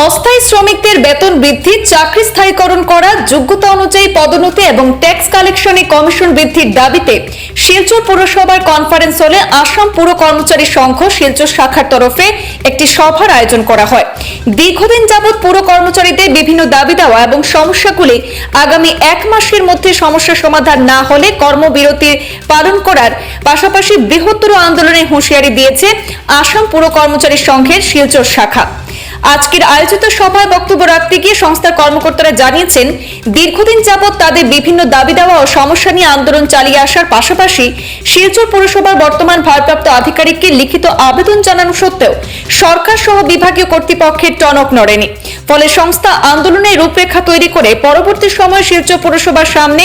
অস্থায়ী শ্রমিকদের বেতন বৃদ্ধি, চাকরি স্থায়ীকরণ করা, যোগ্যতা অনুযায়ী পদোন্নতি এবং ট্যাক্স কালেকশনে কমিশন বৃদ্ধির দাবিতে শিলচর পুরসভার কনফারেন্স হলে আসাম পুর কর্মচারী সংঘ শিলচর শাখার তরফে একটি সভার আয়োজন করা হয়। দীর্ঘদিন যাবৎ পুর কর্মচারীদের বিভিন্ন দাবি দেওয়া এবং সমস্যাগুলি আগামী এক মাসের মধ্যে সমস্যা সমাধান না হলে কর্মবিরতি পালন করার পাশাপাশি বৃহত্তর আন্দোলনে হুঁশিয়ারি দিয়েছে আসাম পুর কর্মচারী সংঘের শিলচর শাখা। আজকের আয়োজিত সভায় বক্তব্য রাখতে গিয়ে সংস্থার কর্মকর্তারা জানিয়েছেন, দীর্ঘদিন যাবৎ তাদের বিভিন্ন দাবি দেওয়া ও সমস্যা নিয়ে আন্দোলন চালিয়ে আসার পাশাপাশি শিলচর পৌরসভার বর্তমান ভারপ্রাপ্ত আধিকারিককে লিখিত আবেদন জানানো সত্ত্বেও সরকার সহ বিভাগীয় কর্তৃপক্ষের টনক নড়েনি। ফলে সংস্থা আন্দোলনের রূপরেখা তৈরি করে পরবর্তী সময়ে শিলচর পৌরসভার সামনে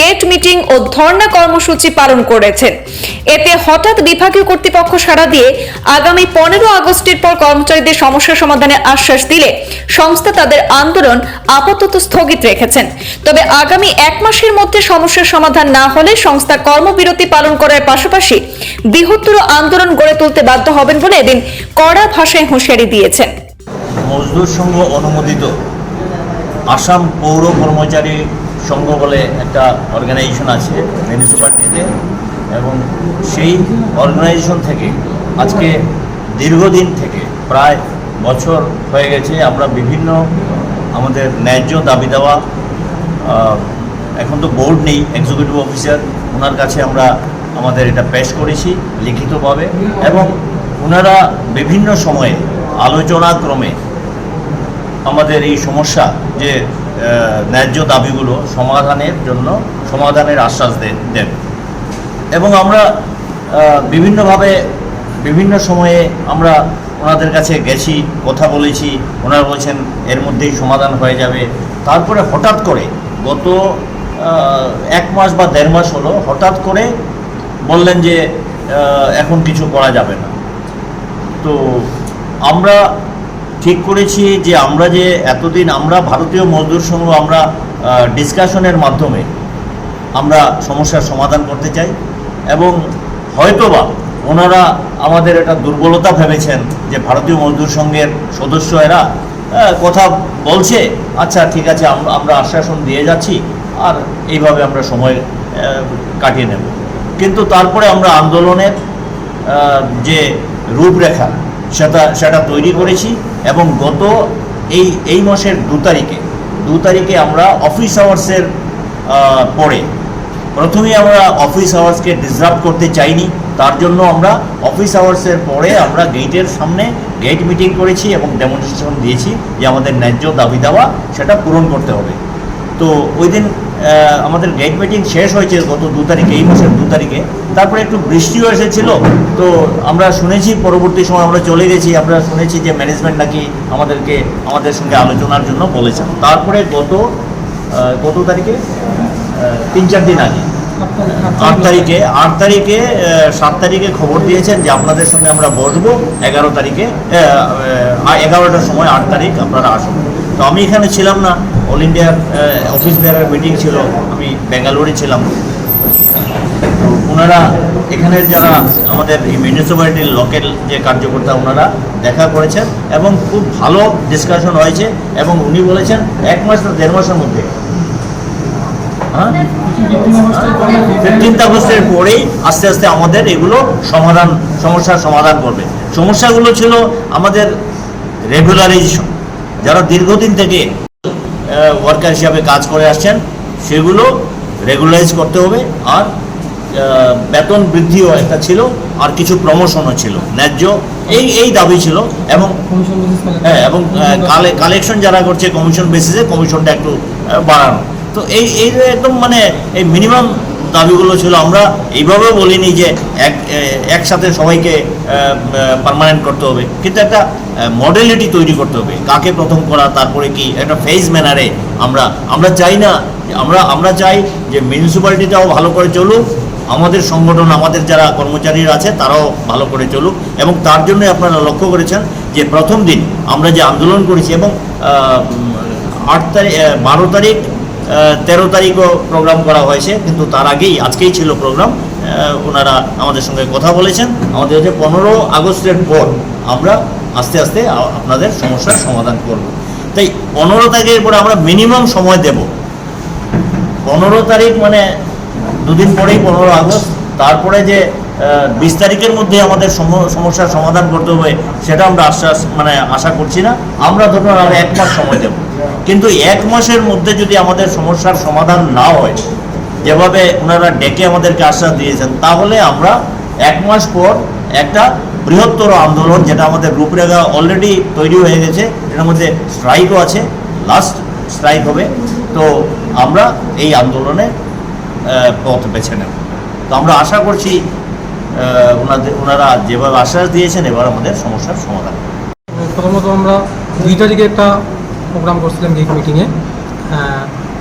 গেট মিটিং ও ধর্ণা কর্মসূচি পালন করেছেন এতে হঠাৎ বিভাগীয় কর্তৃপক্ষ সাড়া দিয়ে আগামী পনেরো আগস্টের পর কর্মচারীদের সমস্যা সমাধানের আশ্বাস দিলে সংস্থা তাদের আন্দোলন আপাতত স্থগিত রেখেছেন। তবে আগামী এক মাসের মধ্যে সমস্যার সমাধান না হলে সংস্থা কর্মবিরতি পালন করার পাশাপাশি বৃহত্তর আন্দোলন গড়ে তুলতে বাধ্য হবেন বলে এদিন কড়া ভাষায় হুঁশিয়ারি দিয়েছেন। মজদুর সংঘ অনুমোদিত। আসাম পৌর কর্মচারী সংঘ বলে একটা অর্গানাইজেশন আছে মিউনিসিপ্যালিটিতে এবং সেই অর্গানাইজেশন থেকে আজকে দীর্ঘদিন থেকে প্রায় বছর হয়ে গেছে, আমরা বিভিন্ন আমাদের ন্যায্য দাবি দেওয়া এখন তো বোর্ড নেই এক্সিকিউটিভ অফিসার ওনার কাছে আমরা আমাদের এটা পেশ করেছি, লিখিতভাবে, এবং ওনারা বিভিন্ন সময়ে আলোচনাক্রমে আমাদের এই সমস্যা যে ন্যায্য দাবিগুলো সমাধানের জন্য, সমাধানের আশ্বাস দেন। এবং আমরা বিভিন্নভাবে বিভিন্ন সময়ে আমরা ওনাদের কাছে গেছি, কথা বলেছি, ওনারা বলছেন এর মধ্যেই সমাধান হয়ে যাবে। তারপরে হঠাৎ করে গত এক মাস বা দেড় মাস হলো, হঠাৎ করে বললেন যে এখন কিছু করা যাবে না। তো আমরা ঠিক করেছি যে আমরা যে এতদিন আমরা ভারতীয় মজদুর সংঘ আমরা ডিসকাশনের মাধ্যমে আমরা সমস্যার সমাধান করতে চাই এবং হয়তোবা ওনারা আমাদের একটা দুর্বলতা ভেবেছেন যে ভারতীয় মজদুর সংঘের সদস্য এরা কথা বলছে আচ্ছা ঠিক আছে আমরা আশ্বাসন দিয়ে যাচ্ছি, আর এইভাবে আমরা সময় কাটিয়ে নেব। কিন্তু তারপরে আমরা আন্দোলনের যে রূপরেখা, সেটা সেটা তৈরি করেছি এবং গত এই এই মাসের দু তারিখে দু তারিখে আমরা অফিস আওয়ার্সের পরে প্রথমেই আমরা অফিস আওয়ার্সকে ডিসরাপ্ট করতে চাইনি। তার জন্য আমরা অফিস আওয়ার্সের পরে আমরা গেটের সামনে গেট মিটিং করেছি এবং ডেমনস্ট্রেশন দিয়েছি যে আমাদের ন্যায্য দাবি দেওয়া সেটা পূরণ করতে হবে। তো ওই দিন আমাদের গেট মিটিং শেষ হয়েছে গত দু তারিখে, এই মাসের দু তারিখে। তারপরে একটু বৃষ্টিও এসেছিল। তো আমরা শুনেছি, পরবর্তী সময় আমরা চলে গেছি। আমরা শুনেছি যে ম্যানেজমেন্ট নাকি আমাদেরকে, আমাদের সঙ্গে আলোচনার জন্য বলেছেন। তারপরে গত কত তারিখে তিন চার দিন আগে। আট তারিখে আট তারিখে সাত তারিখে খবর দিয়েছেন যে আপনাদের সঙ্গে আমরা বসবো এগারো তারিখে এগারোটার সময় আট তারিখ আপনারা আসুন। তো আমি এখানে ছিলাম না অল ইন্ডিয়ার অফিস বেয়ারের মিটিং ছিল আমি বেঙ্গালুরে ছিলাম। তো ওনারা এখানের যারা আমাদের এই মিউনিসিপ্যালিটির লোকাল যে কার্যকর্তা ওনারা দেখা করেছেন এবং খুব ভালো ডিসকাশন হয়েছে এবং উনি বলেছেন এক মাস দেড় মাসের মধ্যে ফিফটিন্থ আগস্টের পরেই আস্তে আস্তে আমাদের এগুলো সমাধান সমস্যার সমাধান করবে। সমস্যাগুলো ছিল আমাদের রেগুলারাইজেশন যারা দীর্ঘদিন থেকে ওয়ার্কার হিসাবে কাজ করে আসছেন সেগুলো রেগুলারাইজ করতে হবে। আর বেতন বৃদ্ধিও একটা ছিল আর কিছু প্রমোশনও ছিল ন্যায্য। এই এই দাবি ছিল। এবং হ্যাঁ এবং কালেকশন যারা করছে কমিশন বেসিসে কমিশনটা একটু বাড়ানো। তো এই এই একদম মানে এই মিনিমাম দাবিগুলো ছিল, আমরা এইভাবেও বলিনি যে এক একসাথে সবাইকে পার্মানেন্ট করতে হবে। কিন্তু একটা মডেলিটি তৈরি করতে হবে। কাকে প্রথম করা, তারপরে কি, একটা ফেজ ম্যানারে আমরা আমরা চাই না, আমরা আমরা চাই যে মিউনিসিপ্যালিটিটাও ভালো করে চলুক, আমাদের সংগঠন, আমাদের যারা কর্মচারীরা আছে, তারাও ভালো করে চলুক, এবং তার জন্যই আপনারা লক্ষ্য করেছেন যে প্রথম দিন আমরা যে আন্দোলন করেছি এবং আট তারিখ বারো তারিখ তেরো তারিখও প্রোগ্রাম করা হয়েছে, কিন্তু তার আগেই, আজকেই ছিল প্রোগ্রাম ওনারা আমাদের সঙ্গে কথা বলেছেন। আমাদের হচ্ছে পনেরো আগস্টের পর আমরা আস্তে আস্তে আপনাদের সমস্যার সমাধান করব। তাই পনেরো তারিখের পরে আমরা মিনিমাম সময় দেব। পনেরো তারিখ মানে দুদিন পরেই পনেরো আগস্ট, তারপরে যে বিশ তারিখের মধ্যে আমাদের সম- সমস্যার সমাধান করতে হবে, সেটা আমরা আশ্বাস মানে আশা করছি না। আমরা ধরুন আমরা এক মাস সময় দেব। কিন্তু এক মাসের মধ্যে যদি আমাদের সমস্যার সমাধান না হয়, যেভাবে ওনারা ডেকে আমাদেরকে আশ্বাস দিয়েছেন, তাহলে আমরা এক মাস পর একটা বৃহত্তর আন্দোলন, যেটা আমাদের রূপরেখা অলরেডি তৈরি হয়ে গেছে, এটার মধ্যে স্ট্রাইকও আছে লাস্ট স্ট্রাইক হবে। তো আমরা এই আন্দোলনে পথ বেছে নেব। তো আমরা আশা করছি ওনাদের ওনারা যেভাবে আশ্বাস দিয়েছেন, এবার আমাদের সমস্যার সমাধান। প্রথমত আমরা দুই তারিখে একটা প্রোগ্রাম করছিলাম গিগ মিটিংয়ে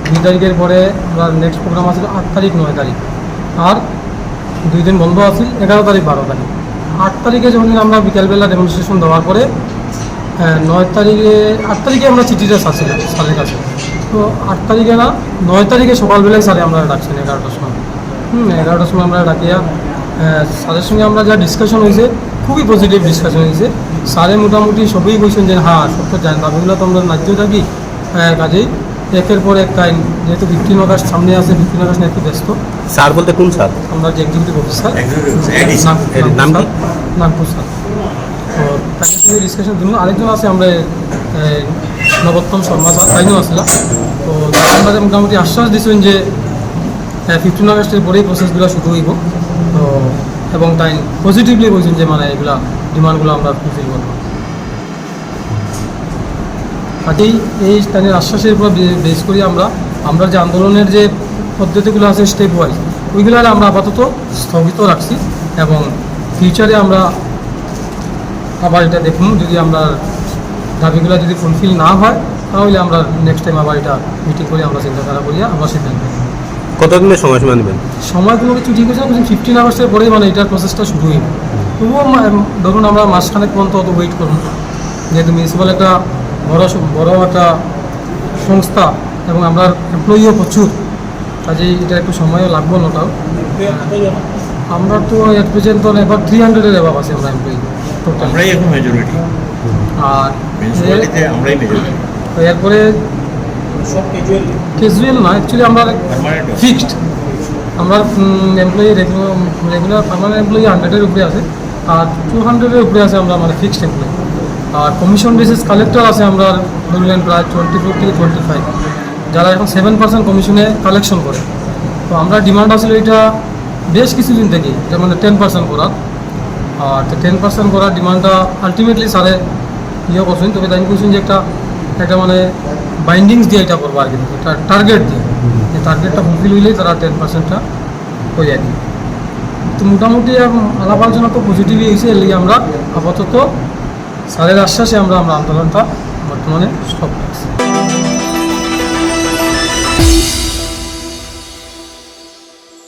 দুই তারিখের পরে আমরা নেক্সট প্রোগ্রাম আছিল আট তারিখ, নয় তারিখ। আর দুই দিন বন্ধ আছিল, এগারো তারিখ, বারো তারিখ। আট তারিখে যখন আমরা বিকালবেলা ডেমনস্ট্রেশন দেওয়ার পরে নয় তারিখে, আট তারিখে আমরা চিঠিটা চাচ্ছিলাম স্যারের কাছে। তো আট তারিখে না, নয় তারিখে সকালবেলায় স্যারে আমরা ডাকছেন এগারোটার সময়। হুম, এগারোটার সময় আমরা ডাকিয়া স্যারের সঙ্গে আমরা যা ডিসকাশন হয়েছে খুবই পজিটিভ ডিসকাশন হয়েছে। স্যারে মোটামুটি সবই বলছেন যে হ্যাঁ সব তো জানি দাবিগুলো তো আমরা নাচতে থাকি? আহ, কাজেই। একের পর এক টাইম যেহেতু ফিফটিন আগস্ট সামনে আছে ফিফটিন আগস্ট নিয়ে একটু ব্যস্ত। স্যার বলতে কোন স্যার? আমরা যে এক্সিকিউটিভ অফিসার নাম কি? নাগপুর স্যার। তো তাদের সঙ্গে ডিসকাশন ধরুন আরেকজন আছে আমরা নবোত্তম শর্মা স্যার তাইও আসলাম তো আমরা মোটামুটি আশ্বাস দিচ্ছেন যে ফিফটিন আগস্টের পরেই প্রসেসগুলো শুরু হইব। তো এবং তাই পজিটিভলি বলছেন যে মানে এগুলা ডিমান্ডগুলো আমরা ফুলফিল করব। কাজেই এই স্থানের আশ্বাসের উপর বেস করি আমরা। আমরা যে আন্দোলনের যে পদ্ধতিগুলো আছে স্টেপ ওয়াইজ ওইগুলো আমরা আপাতত স্থগিত রাখছি এবং ফিউচারে আমরা আবার এটা দেখুন যদি আমরা দাবিগুলো যদি ফুলফিল না হয়, তাহলে আমরা নেক্সট টাইম আবার এটা মিটিং করে আমরা চিন্তাধারা করিয়া আমরা সিদ্ধান্ত। কতদিনের সময়সীমা নেবেন? সময় কোনো কিছু ঠিক হয়েছে না ফিফটিন আওয়ার্সের পরেই মানে এটার প্রসেসটা শুরু হইব। তবুও মা- ধরুন আমরা মাসখানেক পর্যন্ত অত ওয়েট করুন যেহেতু মিউনিসিপ্যাল একটা বড় বড় একটা সংস্থা এবং আমরা এমপ্লয়িও প্রচুর কাজেই এটা একটু সময়ও লাগবো না তাও আমরা তো এট পর্যন্ত এবার থ্রি হান্ড্রেডের এবার আছে আমরা এমপ্লয়ি টোটাল আমরাই এখন মেজরিটি আর এরপরে ক্যাজুয়াল না অ্যাকচুয়ালি আমরা ফিক্সড আমরা এমপ্লয়ি রেগুলার পার্মানেন্ট এমপ্লয়ি হান্ড্রেডের উপরে আছে আর টু হান্ড্রেডের উপরে আছে আমরা মানে ফিক্সড এমপ্লয়ি আর কমিশন বেসিস কালেক্টর আছে আমরা ধরলেন প্রায় টোয়েন্টি ফোর থেকে টোয়েন্টি ফাইভ যারা এখন সেভেন পার্সেন্ট কমিশনে কালেকশন করে। তো আমরা ডিমান্ড আসলে এটা বেশ কিছুদিন থেকে এটা মানে টেন পার্সেন্ট করার। আর টেন পার্সেন্ট করার ডিমান্ডটা আলটিমেটলি স্যারে ইয়ে করছেন। তবে তাই বলছেন যে একটা একটা মানে বাইন্ডিংস দিয়ে এটা করব আর কি। টার্গেট দিয়ে। যে টার্গেটটা ফুলফিল হইলেই তারা টেন পার্সেন্টটা হয়ে যায়। তো মোটামুটি আলাপ আলোচনা তো পজিটিভই হয়েছে এলি আমরা আপাতত স্যারের আশ্বাসে আমরা আমরা আন্দোলনটা বর্তমানে স্টপ রাখছি